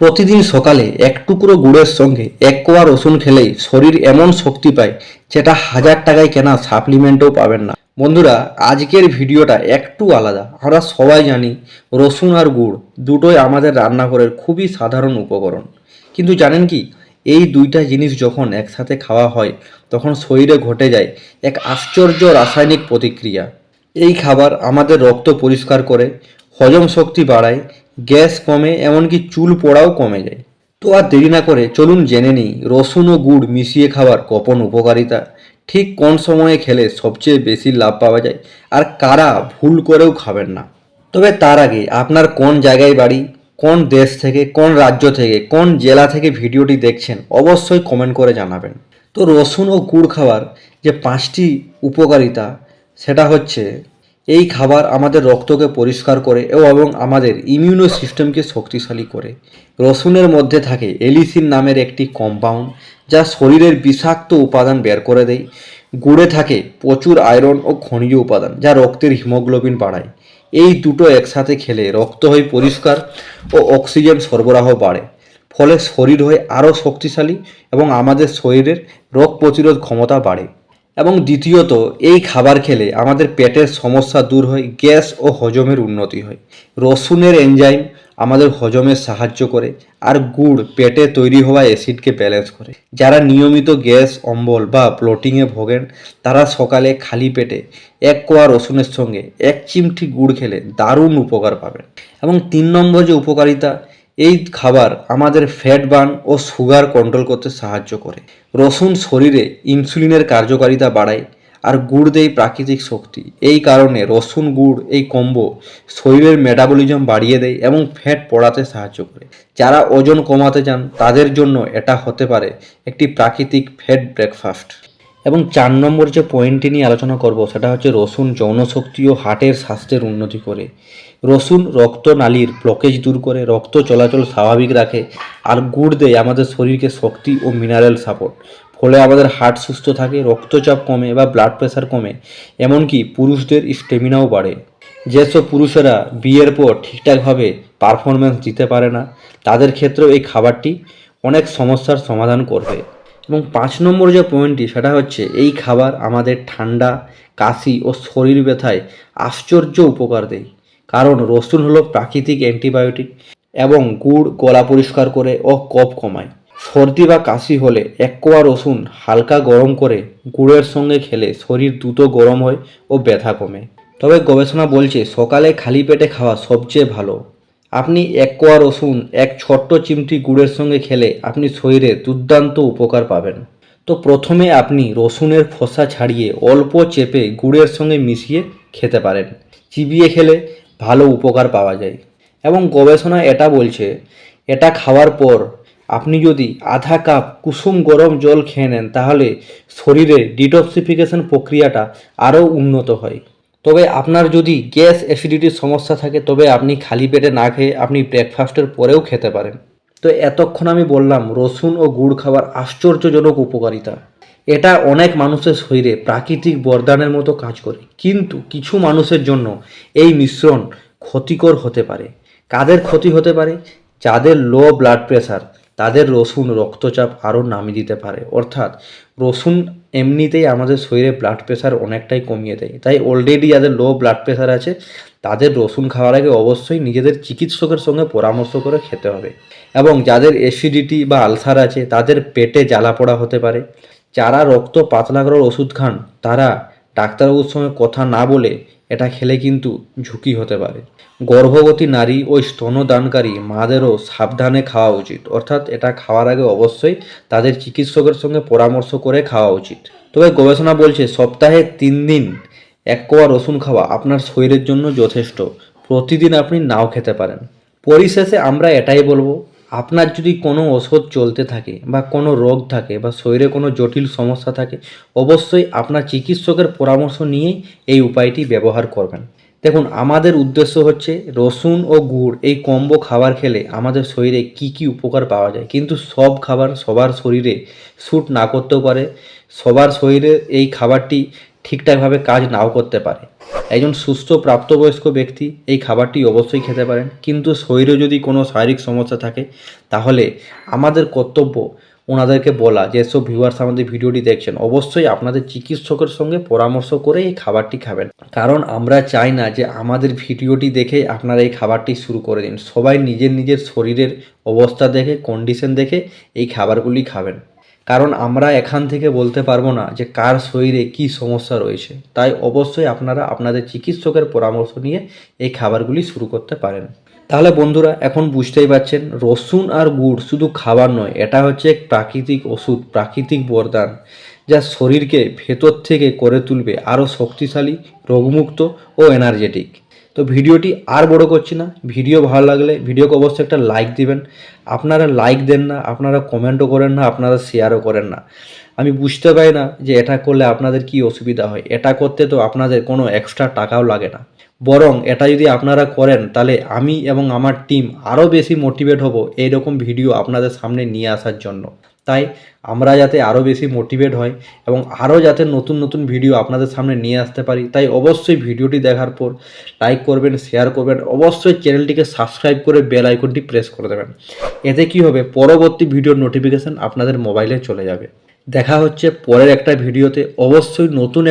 প্রতিদিন সকালে এক টুকরো গুড়ের সঙ্গে এক কোয়া রসুন খেলেই শরীর এমন শক্তি পায় যেটা হাজার টাকায় কেনা সাপ্লিমেন্টও পাবেন না। বন্ধুরা, আজকের ভিডিওটা একটু আলাদা। আমরা সবাই জানি রসুন আর গুড় দুটোই আমাদের রান্নাঘরের খুবই সাধারণ উপকরণ। কিন্তু জানেন কি, এই দুইটা জিনিস যখন একসাথে খাওয়া হয়, তখন শরীরে ঘটে যায় এক আশ্চর্য রাসায়নিক প্রতিক্রিয়া। এই খাবার আমাদের রক্ত পরিষ্কার করে, হজম শক্তি বাড়ায় গ্যাস কমে, এমনকি চুল পড়াও কমে যায়। তো আর দেরি না করে চলুন জেনে নিই, রসুন ও গুড় মিশিয়ে খাবার কপন উপকারিতা। ঠিক কোন সময়ে খেলে সবচেয়ে বেশি লাভ পাওয়া যায়? আর কারা ভুল করেও খাবেন না? তবে তার আগে, আপনার কোন জায়গায় বাড়ি, কোন দেশ থেকে, কোন রাজ্য থেকে, কোন জেলা থেকে ভিডিওটি দেখছেন, অবশ্যই কমেন্ট করে জানাবেন। তো রসুন ও গুড় খাবার যে পাঁচটি উপকারিতা, সেটা হচ্ছে এই খাবার আমাদের রক্তকে পরিষ্কার করে এবং আমাদের ইমিউনো সিস্টেমকে শক্তিশালী করে। রসুনের মধ্যে থাকে এলিসিন নামের একটি কম্পাউন্ড যা শরীরের বিষাক্ত উপাদান বের করে দেয়। গুড়ে থাকে প্রচুর আয়রন ও খনিজ উপাদান যা রক্তের হিমোগ্লোবিন বাড়ায়। এই দুটো একসাথে খেলে রক্ত হয় পরিষ্কার ও অক্সিজেন সরবরাহ বাড়ে। ফলে শরীর হয় আরও শক্তিশালী এবং আমাদের শরীরের রোগ প্রতিরোধ ক্ষমতা বাড়ে। এবং দ্বিতীয়ত, এই খাবার খেলে আমাদের পেটের সমস্যা দূর হয়, গ্যাস ও হজমের উন্নতি হয়। রসুনের এনজাইম আমাদের হজমে সাহায্য করে আর গুড় পেটে তৈরি হওয়া অ্যাসিডকে ব্যালেন্স করে। যারা নিয়মিত গ্যাস, অম্বল বা ব্লোটিংয়ে ভোগেন, তারা সকালে খালি পেটে এক কোয়া রসুনের সঙ্গে এক চিমটি গুড় খেলে দারুণ উপকার পাবেন। এবং তিন নম্বর যে উপকারিতা এই খাবার আমাদের ফ্যাট, বার্ন ও সুগার কন্ট্রোল করতে সাহায্য করে। রসুন শরীরে ইনসুলিনের কার্যকারিতা বাড়ায় আর গুড় দেয় প্রাকৃতিক শক্তি। এই কারণে রসুন গুড়, এই কম্বো শরীরের মেটাবলিজম বাড়িয়ে দেয় এবং ফ্যাট পড়াতে সাহায্য করে। যারা ওজন কমাতে চান, তাদের জন্য এটা হতে পারে একটি প্রাকৃতিক ফ্যাট ব্রেকফাস্ট। এবং চার নম্বর যে পয়েন্টটি নিয়ে আলোচনা করব, সেটা হচ্ছে রসুন যৌনশক্তি ও হার্টের স্বাস্থ্যের উন্নতি করে। রসুন রক্তনালীর ব্লকেজ দূর করে, রক্ত চলাচল স্বাভাবিক রাখে আর গুড় দেয় আমাদের শরীরকে শক্তি ও মিনারেল সাপোর্ট ফলে আমাদের হার্ট সুস্থ থাকে, রক্তচাপ কমে বা ব্লাড প্রেশার কমে, এমনকি পুরুষদের স্টেমিনাও বাড়ে। যেসব পুরুষেরা বিয়ের পর ঠিকঠাকভাবে পারফরমেন্স দিতে পারে না, তাদের ক্ষেত্রেও এই খাবারটি অনেক সমস্যার সমাধান করবে। এবং পাঁচ নম্বর যে পয়েন্টটি সেটা হচ্ছে এই খাবার আমাদের ঠান্ডা, কাশি ও শরীর ব্যথায় আশ্চর্য উপকার দেয়। কারণ রসুন হলো প্রাকৃতিক অ্যান্টিবায়োটিক এবং গুড় গলা পরিষ্কার করে ও কফ কমায়। সর্দি বা কাশি হলে এক কোয়া রসুন হালকা গরম করে গুড়ের সঙ্গে খেলে শরীর দ্রুত গরম হয় ও ব্যথা কমে। তবে গবেষণা বলছে সকালে খালি পেটে খাওয়া সবচেয়ে ভালো। আপনি এক কোয়া রসুন, এক ছোট্ট চিমটি গুড়ের সঙ্গে খেলে আপনি শরীরে দুর্দান্ত উপকার পাবেন। তো প্রথমে আপনি রসুনের খোসা ছাড়িয়ে অল্প চেপে গুড়ের সঙ্গে মিশিয়ে খেতে পারেন। চিবিয়ে খেলে ভালো উপকার পাওয়া যায়। এবং গবেষণা এটা বলছে, এটা খাওয়ার পর আপনি যদি আধা কাপ কুসুম গরম জল খেয়ে নেন, তাহলে শরীরে ডিটক্সিফিকেশন প্রক্রিয়াটা আরও উন্নত হয়। তবে আপনার যদি গ্যাস অ্যাসিডিটির সমস্যা থাকে, তবে আপনি খালি পেটে না খেয়ে আপনি ব্রেকফাস্টের পরেও খেতে পারেন। তো এতক্ষণ আমি বললাম, রসুন ও গুড় খাবার আশ্চর্যজনক উপকারিতা। এটা অনেক মানুষের শরীরে প্রাকৃতিক বরদানের মতো কাজ করে। কিন্তু কিছু মানুষের জন্য এই মিশ্রণ ক্ষতিকর হতে পারে। কাদের ক্ষতি হতে পারে? যাদের লো ব্লাড প্রেশার তাদের রসুন রক্তচাপ আরও নামিয়ে দিতে পারে। অর্থাৎ রসুন এমনিতেই আমাদের শরীরে ব্লাড প্রেশার অনেকটাই কমিয়ে দেয়। তাই অলরেডি যাদের লো ব্লাড প্রেশার আছে, তাদের রসুন খাওয়ার আগে অবশ্যই নিজেদের চিকিৎসকের সঙ্গে পরামর্শ করে খেতে হবে। এবং যাদের অ্যাসিডিটি বা আলসার আছে, তাদের পেটে জ্বালা পোড়া হতে পারে। যারা রক্ত পাতলা করার ওষুধ খান, তারা ডাক্তারবাবুর সঙ্গে কথা না বলে এটা খেলে কিন্তু ঝুঁকি হতে পারে। গর্ভবতী নারী ও স্তনদানকারী মাদেরও সাবধানে খাওয়া উচিত। অর্থাৎ এটা খাওয়ার আগে অবশ্যই তাদের চিকিৎসকের সঙ্গে পরামর্শ করে খাওয়া উচিত। তবে গবেষণা বলছে সপ্তাহে তিন দিন এক কোয়া রসুন খাওয়া আপনার শরীরের জন্য যথেষ্ট। প্রতিদিন আপনি নাও খেতে পারেন। পরিশেষে আমরা এটাই বলব আপনার যদি কোনো ওষুধ চলতে থাকে বা কোনো রোগ থাকে বা শরীরে কোনো জটিল সমস্যা থাকে, অবশ্যই আপনার চিকিৎসকের পরামর্শ নিয়েই এই উপায়টি ব্যবহার করবেন। দেখুন, আমাদের উদ্দেশ্য হচ্ছে রসুন ও গুড়, এই কম্বো খাবার খেলে আমাদের শরীরে কি কি উপকার পাওয়া যায়। কিন্তু সব খাবার সবার শরীরে স্যুট না করতেও পারে। সবার শরীরে এই খাবারটি ঠিকঠাকভাবে কাজ নাও করতে পারে। একজন সুস্থ প্রাপ্তবয়স্ক ব্যক্তি এই খাবারটি অবশ্যই খেতে পারেন। কিন্তু শরীরে যদি কোনো শারীরিক সমস্যা থাকে, তাহলে আমাদের কর্তব্য ওনাদেরকে বলা। যে সব ভিউয়ার্স আমাদের ভিডিওটি দেখছেন, অবশ্যই আপনাদের চিকিৎসকের সঙ্গে পরামর্শ করে এই খাবারটি খাবেন। কারণ আমরা চাই না যে আমাদের ভিডিওটি দেখে আপনারা এই খাবারটি শুরু করে দিন। সবাই নিজের নিজের শরীরের অবস্থা দেখে কন্ডিশন দেখে এই খাবারগুলি খাবেন। কারণ আমরা এখান থেকে বলতে পারব না যে কার শরীরে কি সমস্যা রয়েছে। তাই অবশ্যই আপনারা আপনাদের চিকিৎসকের পরামর্শ নিয়ে এই খাবারগুলি শুরু করতে পারেন। তাহলে বন্ধুরা, এখন বুঝতেই পারছেন, রসুন আর গুড় শুধু খাবার নয়, এটা হচ্ছে এক প্রাকৃতিক ওষুধ, প্রাকৃতিক বরদান, যা শরীরকে ভেতর থেকে করে তুলবে আরও শক্তিশালী, রোগমুক্ত ও এনার্জেটিক তো ভিডিওটি আর বড় করছি না। ভিডিও ভালো লাগলে ভিডিওকে অবশ্যই একটা লাইক দিবেন। আপনারা লাইক দেন না, আপনারা কমেন্টও করেন না, আপনারা শেয়ারও করেন না। আমি বুঝতে পারি না যে এটা করলে আপনাদের কি অসুবিধা হয়। এটা করতে তো আপনাদের কোনো এক্সট্রা টাকাও লাগে না। বরং এটা যদি আপনারা করেন, তাহলে আমি এবং আমার টিম আরও বেশি মোটিভেট হব এইরকম ভিডিও আপনাদের সামনে নিয়ে আসার জন্য। তাই আমরা যাতে আরও বেশি মোটিভেট হয় এবং আরও যাতে নতুন নতুন ভিডিও আপনাদের সামনে নিয়ে আসতে পারি, তাই অবশ্যই ভিডিওটি দেখার পর লাইক করবেন শেয়ার করবেন, অবশ্যই চ্যানেলটিকে সাবস্ক্রাইব করে বেল আইকনটি প্রেস করে দেবেন। এতে কি হবে? পরবর্তী ভিডিওর নোটিফিকেশান আপনাদের মোবাইলে চলে যাবে। দেখা হচ্ছে পরের একটা ভিডিওতে অবশ্যই নতুন